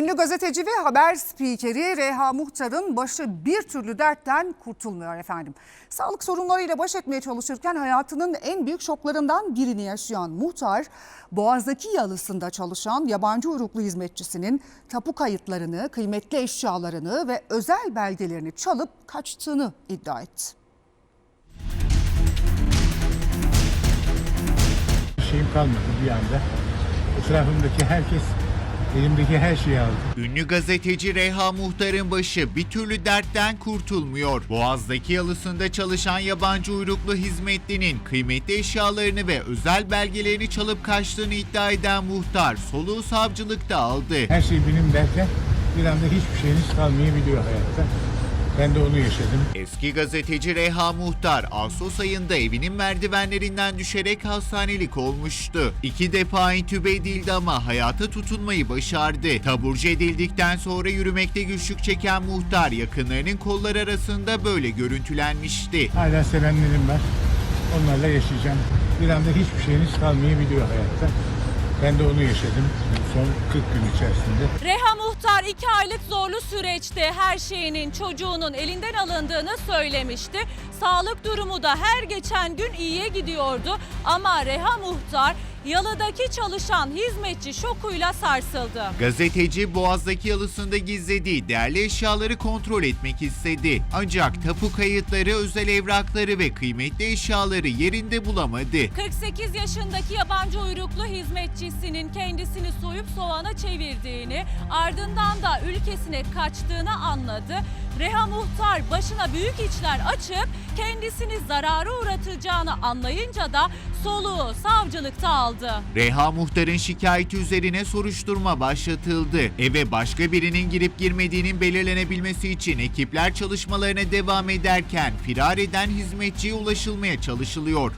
Ünlü gazeteci ve haber spikeri Reha Muhtar'ın başı bir türlü dertten kurtulmuyor efendim. Sağlık sorunlarıyla baş etmeye çalışırken hayatının en büyük şoklarından birini yaşayan Muhtar, Boğaz'daki yalısında çalışan yabancı uyruklu hizmetçisinin tapu kayıtlarını, kıymetli eşyalarını ve özel belgelerini çalıp kaçtığını iddia etti. Bir şeyim kalmadı bir anda. Etrafımdaki herkes elimdeki her şeyi aldı. Ünlü gazeteci Reha Muhtar'ın başı bir türlü dertten kurtulmuyor. Boğaz'daki yalısında çalışan yabancı uyruklu hizmetlinin kıymetli eşyalarını ve özel belgelerini çalıp kaçtığını iddia eden muhtar soluğu savcılıkta aldı. Her şey benim derken bir anda hiçbir şeyiniz kalmayabiliyor hayatta. Ben de onu yaşadım. Eski gazeteci Reha Muhtar Ağustos ayında evinin merdivenlerinden düşerek hastanelik olmuştu. İki defa intübe edildi ama hayata tutunmayı başardı. Taburcu edildikten sonra yürümekte güçlük çeken muhtar yakınlarının kolları arasında böyle görüntülenmişti. Hala sevenlerim var. Onlarla yaşayacağım. Bir anda hiçbir şeyiniz kalmayabiliyor hayatta. Ben de onu yaşadım son 40 gün içerisinde. Reha Muhtar iki aylık zorlu süreçte her şeyinin çocuğunun elinden alındığını söylemişti. Sağlık durumu da her geçen gün iyiye gidiyordu. Ama Reha Muhtar yalıdaki çalışan hizmetçi şokuyla sarsıldı. Gazeteci Boğaz'daki yalısında gizlediği değerli eşyaları kontrol etmek istedi. Ancak tapu kayıtları, özel evrakları ve kıymetli eşyaları yerinde bulamadı. 48 yaşındaki yabancı uyruklu hizmetçisinin kendisini soyup soğana çevirdiğini, ardından da ülkesine kaçtığını anladı. Reha Muhtar başına büyük içler açıp kendisini zarara uğratacağını anlayınca da soluğu savcılıkta aldı. Reha Muhtar'ın şikayeti üzerine soruşturma başlatıldı. Eve başka birinin girip girmediğinin belirlenebilmesi için ekipler çalışmalarına devam ederken firar eden hizmetçiye ulaşılmaya çalışılıyor.